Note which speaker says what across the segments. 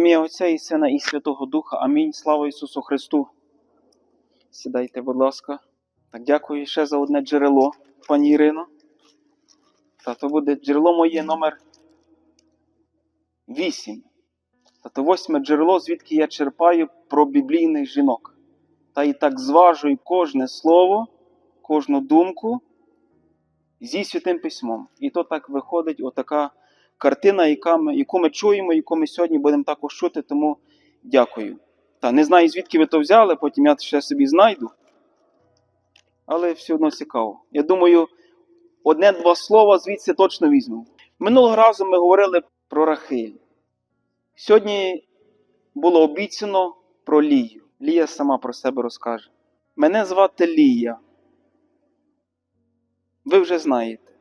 Speaker 1: ім'я Отця і Сина і Святого Духа. Амінь. Слава Ісусу Христу. Сідайте, будь ласка. Так, дякую ще за одне джерело, пані Ірино. Та то буде джерело моє номер 8. Та то восьме джерело, звідки я черпаю про біблійних жінок. Та і так зважую кожне слово, кожну думку зі святим письмом. І то так виходить отака картина, яка ми, яку ми чуємо, яку ми сьогодні будемо також чути, тому дякую. Та не знаю, звідки ви то взяли, потім я ще собі знайду. Але все одно цікаво. Я думаю, одне-два слова звідси точно візьму. Минулого разу ми говорили про Рахиль. Сьогодні було обіцяно про Лію. Лія сама про себе розкаже. Мене звати Лія. Ви вже знаєте.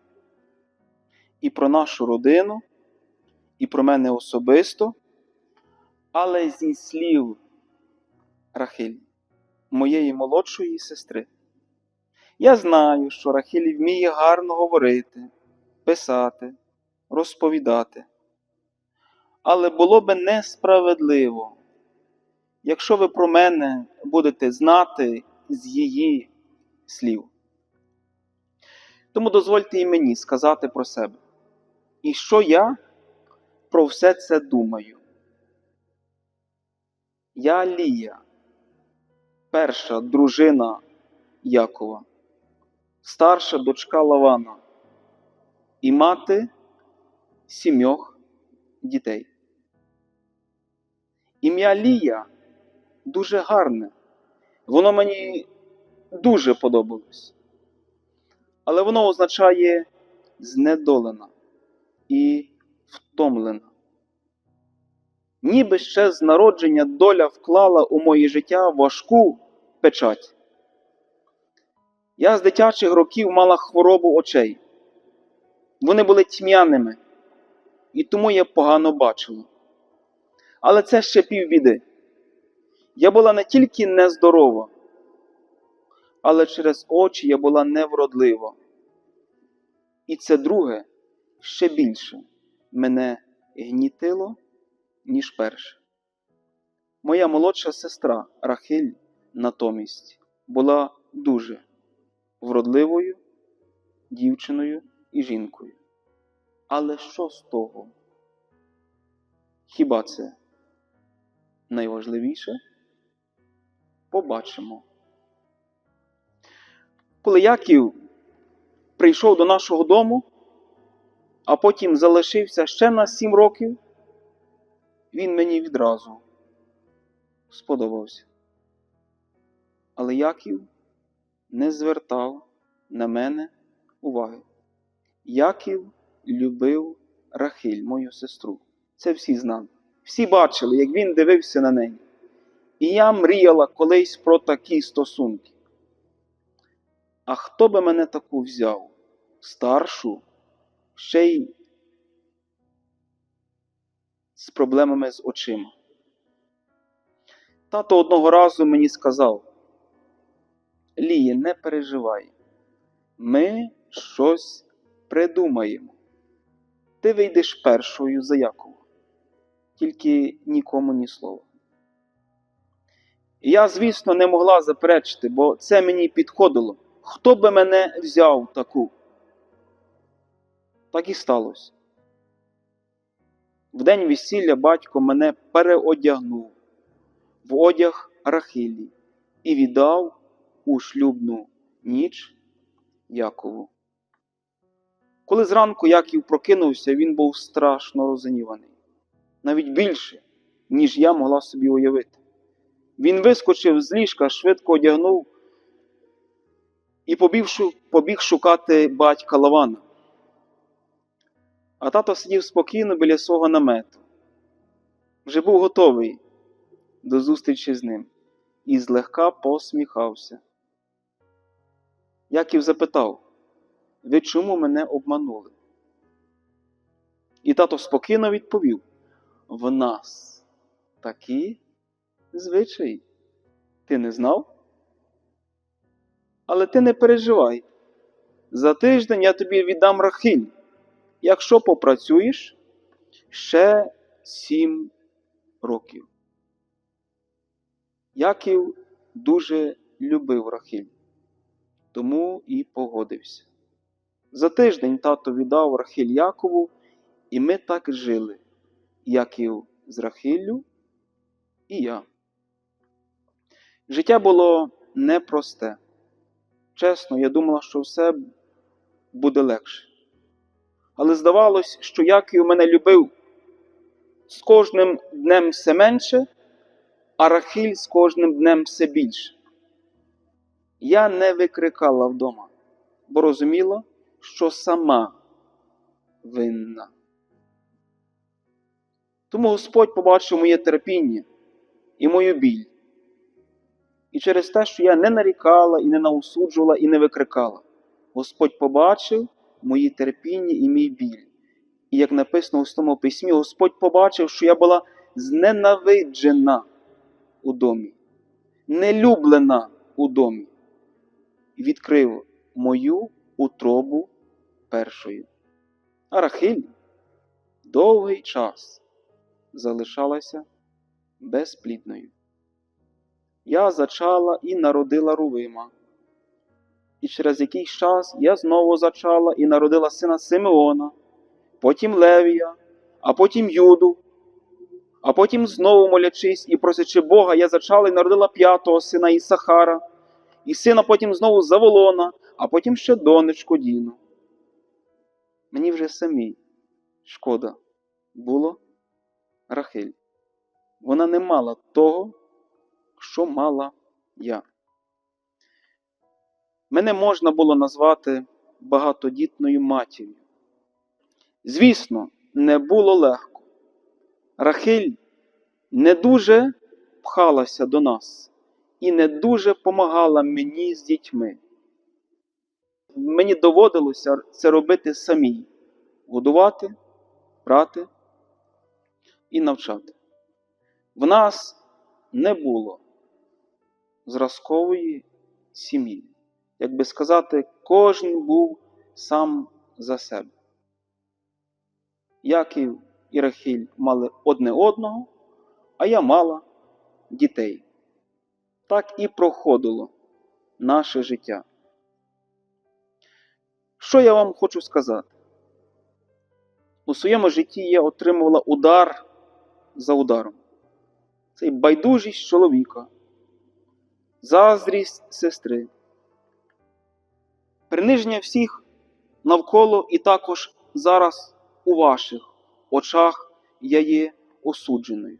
Speaker 1: І про нашу родину, і про мене особисто, але зі слів Рахиль, моєї молодшої сестри. Я знаю, що Рахиль вміє гарно говорити, писати, розповідати. Але було би несправедливо, якщо ви про мене будете знати з її слів. Тому дозвольте і мені сказати про себе. І що я про все це думаю. Я Лія, перша дружина Якова, старша дочка Лавана і мати сімьох дітей. Ім'я Лія дуже гарне. Воно мені дуже подобалось. Але воно означає знедолена і втомлена. Ніби ще з народження доля вклала у моє життя важку печать. Я з дитячих років мала хворобу очей. Вони були тьмяними, і тому я погано бачила. Але це ще півбіди. Я була не тільки нездорова, але через очі я була невродлива. І це друге ще більше мене гнітило, ніж перше. Моя молодша сестра Рахиль натомість була дуже вродливою дівчиною і жінкою. Але що з того? Хіба це найважливіше? Побачимо. Коли Яків прийшов до нашого дому, а потім залишився ще на сім років, він мені відразу сподобався. Але Яків не звертав на мене уваги. Яків любив Рахиль, мою сестру. Це всі знали. Всі бачили, як він дивився на неї. І я мріяла колись про такі стосунки. А хто би мене таку взяв? Старшу, ще й з проблемами з очима. Тато одного разу мені сказав: Ліє, не переживай, ми щось придумаємо. Ти вийдеш першою за Якова, тільки нікому ні слова. Я, звісно, не могла заперечити, бо це мені підходило. Хто би мене взяв таку? Так і сталося. В день весілля батько мене переодягнув в одяг Рахилі і віддав у шлюбну ніч Якову. Коли зранку Яків прокинувся, він був страшно розгніваний, навіть більше, ніж я могла собі уявити. Він вискочив з ліжка, швидко одягнув і побіг, побіг шукати батька Лавана. А тато сидів спокійно біля свого намету. Вже був готовий до зустрічі з ним і злегка посміхався. Яків запитав, ви чому мене обманули? І тато спокійно відповів: в нас такі звичаї. Ти не знав? Але ти не переживай. За тиждень я тобі віддам рахиль. Якщо попрацюєш ще сім років. Яків дуже любив Рахиль, тому і погодився. За тиждень тато віддав Рахиль Якову, і ми так жили, Яків з Рахиллю і я. Життя було непросте. Чесно, я думала, що все буде легше. Але здавалось, що Яків мене любив з кожним днем все менше, а Рахиль з кожним днем все більше. Я не викрикала вдома, бо розуміла, що сама винна. Тому Господь побачив моє терпіння і мою біль. І через те, що я не нарікала, і не наусуджувала, і не викрикала, Господь побачив мої терпіння і мій біль. І як написано у Святому письмі, Господь побачив, що я була зненавиджена у домі, нелюблена у домі, і відкрив мою утробу першою. А Рахиль довгий час залишалася безплідною. Я зачала і народила Рувима. І через якийсь час я знову зачала і народила сина Симеона, потім Левія, а потім Юду, а потім знову молячись і просячи Бога, я зачала і народила п'ятого сина Ісахара, і сина потім знову Заволона, а потім ще донечку Діну. Мені вже самій шкода було Рахиль. Вона не мала того, що мала я. Мене можна було назвати багатодітною матір'ю. Звісно, не було легко. Рахиль не дуже пхалася до нас і не дуже помагала мені з дітьми. Мені доводилося це робити самій годувати, прати і навчати. В нас не було зразкової сім'ї. Як би сказати, кожен був сам за себе. Яків і Рахіль мали одне одного, а я мала дітей. Так і проходило наше життя. Що я вам хочу сказати? У своєму житті я отримувала удар за ударом. Цей байдужість чоловіка, заздрість сестри, приниження всіх навколо і також зараз у ваших очах я є осудженою.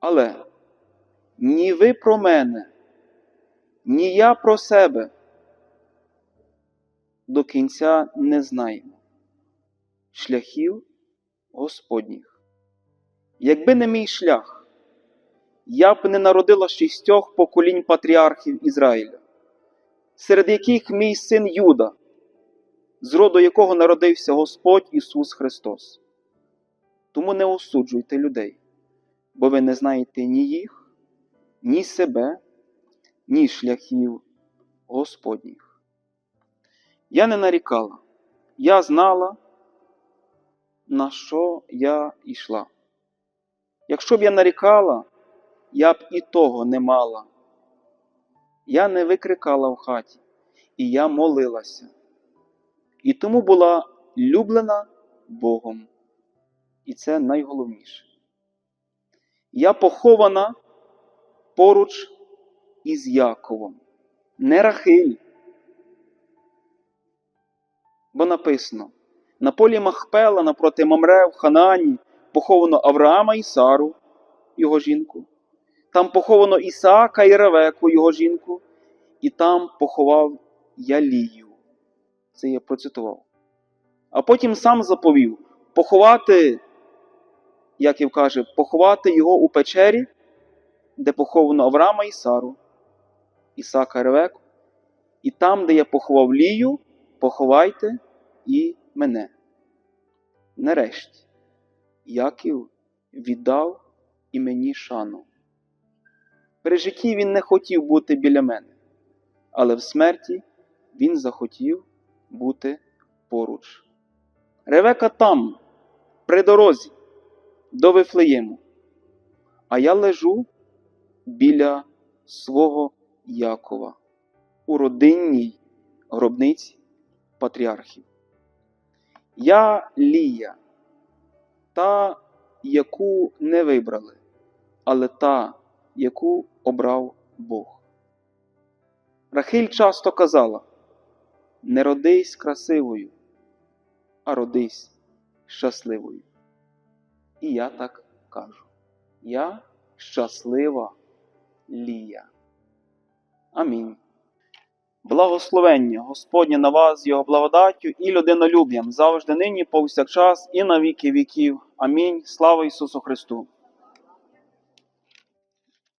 Speaker 1: Але ні ви про мене, ні я про себе до кінця не знаємо шляхів Господніх. Якби не мій шлях, я б не народила шістьох поколінь патріархів Ізраїля, серед яких мій син Юда, з роду якого народився Господь Ісус Христос. Тому не осуджуйте людей, бо ви не знаєте ні їх, ні себе, ні шляхів Господніх. Я не нарікала, я знала, на що я йшла. Якщо б я нарікала, я б і того не мала. Я не викрикала в хаті, і я молилася. І тому була люблена Богом. І це найголовніше. Я похована поруч із Яковом, не Рахиль. Бо написано: на полі Махпела напроти Мамре в Ханані поховано Авраама і Сару, його жінку. Там поховано Ісаака і Ревеку, його жінку, і там поховав Ялію. Це я процитував. А потім сам заповів поховати, як і каже, поховати його у печері, де поховано Авраама і Сару, Ісака і Ревеку. І там, де я поховав Лію, поховайте і мене. Нарешті, Яків віддав і мені шану. При житті він не хотів бути біля мене, але в смерті він захотів бути поруч. Ревека там, при дорозі, до Вифлеєму, а я лежу біля свого Якова у родинній гробниці патріархів. Я Лія, та, яку не вибрали, але та, яку обрав Бог. Рахиль часто казала: не родись красивою, а родись щасливою. І я так кажу: я щаслива Лія. Амінь. Благословення Господнє на вас, з Його благодаттю і людинолюб'ям завжди нині, повсякчас, і на віки віків. Амінь. Слава Ісусу Христу!